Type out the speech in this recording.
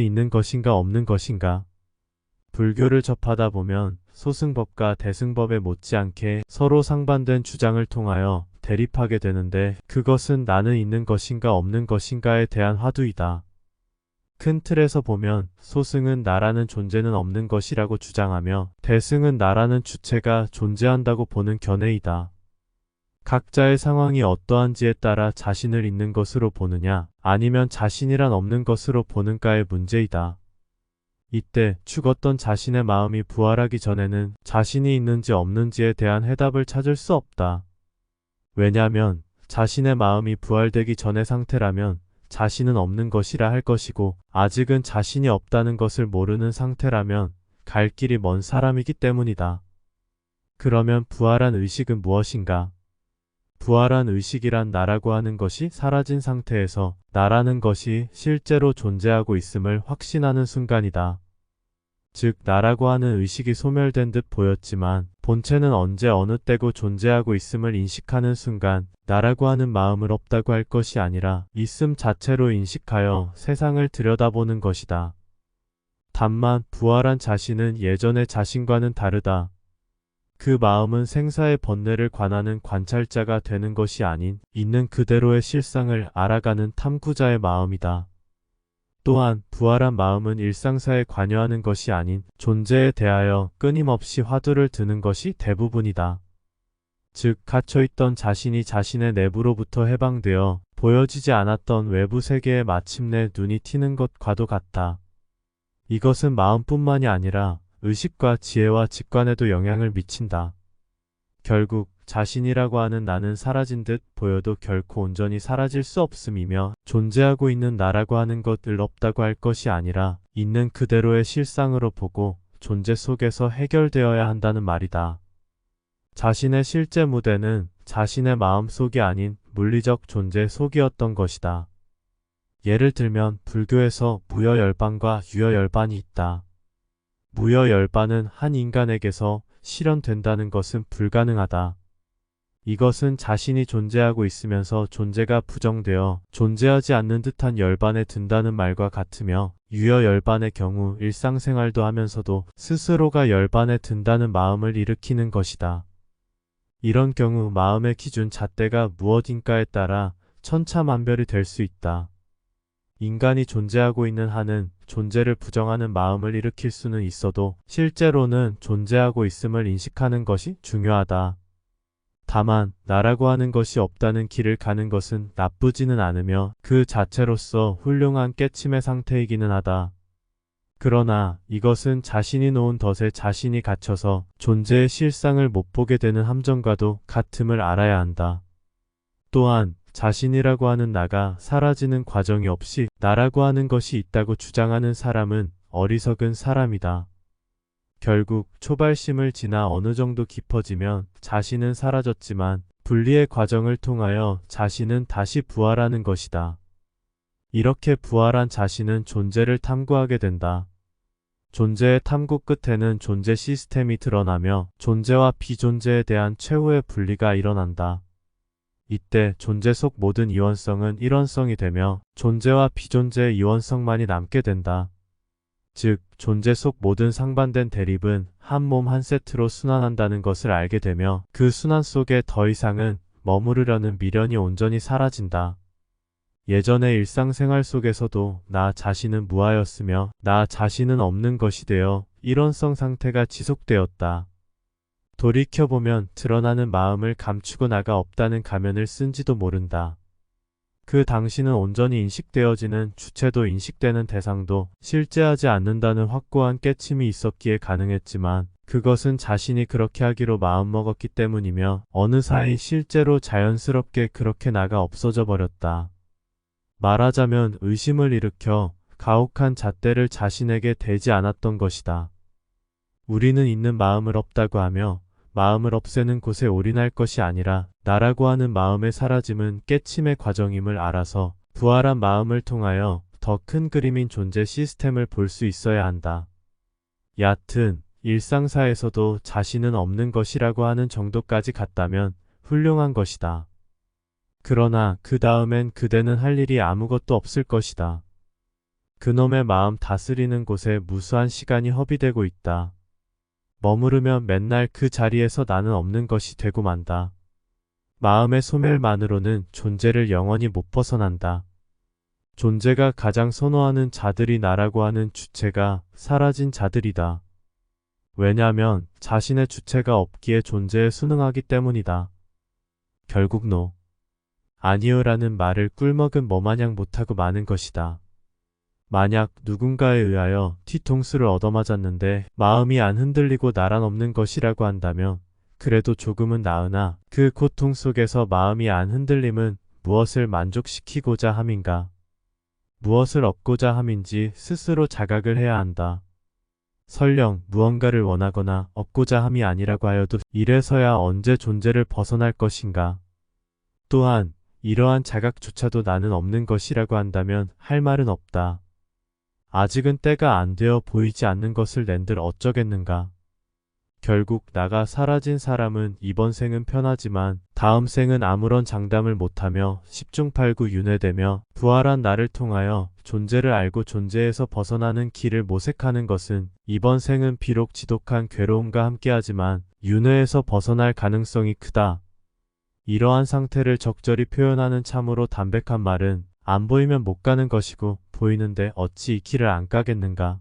있는 것인가 없는 것인가. 불교를 접하다 보면 소승법과 대승법에 못지않게 서로 상반된 주장을 통하여 대립하게 되는데 그것은 나는 있는 것인가 없는 것인가에 대한 화두이다. 큰 틀에서 보면 소승은 나라는 존재는 없는 것이라고 주장하며 대승은 나라는 주체가 존재한다고 보는 견해이다. 각자의 상황이 어떠한지에 따라 자신을 있는 것으로 보느냐 아니면 자신이란 없는 것으로 보는가의 문제이다. 이때 죽었던 자신의 마음이 부활하기 전에는 자신이 있는지 없는지에 대한 해답을 찾을 수 없다. 왜냐하면 자신의 마음이 부활되기 전의 상태라면 자신은 없는 것이라 할 것이고 아직은 자신이 없다는 것을 모르는 상태라면 갈 길이 먼 사람이기 때문이다. 그러면 부활한 의식은 무엇인가? 부활한 의식이란 나라고 하는 것이 사라진 상태에서 나라는 것이 실제로 존재하고 있음을 확신하는 순간이다. 즉, 나라고 하는 의식이 소멸된 듯 보였지만 본체는 언제 어느 때고 존재하고 있음을 인식하는 순간 나라고 하는 마음을 없다고 할 것이 아니라 있음 자체로 인식하여 세상을 들여다보는 것이다. 다만 부활한 자신은 예전의 자신과는 다르다. 그 마음은 생사의 번뇌를 관하는 관찰자가 되는 것이 아닌 있는 그대로의 실상을 알아가는 탐구자의 마음이다. 또한 부활한 마음은 일상사에 관여하는 것이 아닌 존재에 대하여 끊임없이 화두를 드는 것이 대부분이다. 즉, 갇혀있던 자신이 자신의 내부로부터 해방되어 보여지지 않았던 외부 세계에 마침내 눈이 튀는 것과도 같다. 이것은 마음뿐만이 아니라 의식과 지혜와 직관에도 영향을 미친다. 결국 자신이라고 하는 나는 사라진 듯 보여도 결코 온전히 사라질 수 없음이며 존재하고 있는 나라고 하는 것을 없다고 할 것이 아니라 있는 그대로의 실상으로 보고 존재 속에서 해결되어야 한다는 말이다. 자신의 실제 무대는 자신의 마음 속이 아닌 물리적 존재 속이었던 것이다. 예를 들면 불교에서 무여열반과 유여열반이 있다. 무여 열반은 한 인간에게서 실현된다는 것은 불가능하다. 이것은 자신이 존재하고 있으면서 존재가 부정되어 존재하지 않는 듯한 열반에 든다는 말과 같으며 유여 열반의 경우 일상생활도 하면서도 스스로가 열반에 든다는 마음을 일으키는 것이다. 이런 경우 마음의 기준 잣대가 무엇인가에 따라 천차만별이 될 수 있다. 인간이 존재하고 있는 한은 존재를 부정하는 마음을 일으킬 수는 있어도 실제로는 존재하고 있음을 인식하는 것이 중요하다. 다만 나라고 하는 것이 없다는 길을 가는 것은 나쁘지는 않으며 그 자체로서 훌륭한 깨침의 상태이기는 하다. 그러나 이것은 자신이 놓은 덫에 자신이 갇혀서 존재의 실상을 못 보게 되는 함정과도 같음을 알아야 한다. 또한 자신이라고 하는 나가 사라지는 과정이 없이 나라고 하는 것이 있다고 주장하는 사람은 어리석은 사람이다. 결국 초발심을 지나 어느 정도 깊어지면 자신은 사라졌지만 분리의 과정을 통하여 자신은 다시 부활하는 것이다. 이렇게 부활한 자신은 존재를 탐구하게 된다. 존재의 탐구 끝에는 존재 시스템이 드러나며 존재와 비존재에 대한 최후의 분리가 일어난다. 이때 존재 속 모든 이원성은 일원성이 되며 존재와 비존재의 이원성만이 남게 된다. 즉, 존재 속 모든 상반된 대립은 한 몸 한 세트로 순환한다는 것을 알게 되며 그 순환 속에 더 이상은 머무르려는 미련이 온전히 사라진다. 예전의 일상생활 속에서도 나 자신은 무하였으며 나 자신은 없는 것이 되어 일원성 상태가 지속되었다. 돌이켜보면 드러나는 마음을 감추고 나가 없다는 가면을 쓴지도 모른다. 그 당시는 온전히 인식되어지는 주체도 인식되는 대상도 실제하지 않는다는 확고한 깨침이 있었기에 가능했지만 그것은 자신이 그렇게 하기로 마음먹었기 때문이며 어느 사이 실제로 자연스럽게 그렇게 나가 없어져 버렸다. 말하자면 의심을 일으켜 가혹한 잣대를 자신에게 대지 않았던 것이다. 우리는 있는 마음을 없다고 하며 마음을 없애는 곳에 올인할 것이 아니라 나라고 하는 마음의 사라짐은 깨침의 과정임을 알아서 부활한 마음을 통하여 더 큰 그림인 존재 시스템을 볼 수 있어야 한다. 얕은 일상사에서도 자신은 없는 것이라고 하는 정도까지 갔다면 훌륭한 것이다. 그러나 그 다음엔 그대는 할 일이 아무것도 없을 것이다. 그놈의 마음 다스리는 곳에 무수한 시간이 허비되고 있다. 머무르면 맨날 그 자리에서 나는 없는 것이 되고 만다. 마음의 소멸만으로는 존재를 영원히 못 벗어난다. 존재가 가장 선호하는 자들이 나라고 하는 주체가 사라진 자들이다. 왜냐하면 자신의 주체가 없기에 존재에 순응하기 때문이다. 결국 노. 아니요라는 말을 꿀먹은 뭐마냥 못하고 마는 것이다. 만약 누군가에 의하여 뒤통수를 얻어맞았는데 마음이 안 흔들리고 없는 것이라고 한다면 그래도 조금은 나으나 그 고통 속에서 마음이 안 흔들림은 무엇을 만족시키고자 함인가? 무엇을 얻고자 함인지 스스로 자각을 해야 한다. 설령 무언가를 원하거나 얻고자 함이 아니라고 하여도 이래서야 언제 존재를 벗어날 것인가? 또한 이러한 자각조차도 나는 없는 것이라고 한다면 할 말은 없다. 아직은 때가 안 되어 보이지 않는 것을 낸들 어쩌겠는가. 결국 나가 사라진 사람은 이번 생은 편하지만 다음 생은 아무런 장담을 못하며 십중팔구 윤회되며 부활한 나를 통하여 존재를 알고 존재에서 벗어나는 길을 모색하는 것은 이번 생은 비록 지독한 괴로움과 함께하지만 윤회에서 벗어날 가능성이 크다. 이러한 상태를 적절히 표현하는 참으로 담백한 말은 안 보이면 못 가는 것이고 보이는데 어찌 이 길을 안 가겠는가.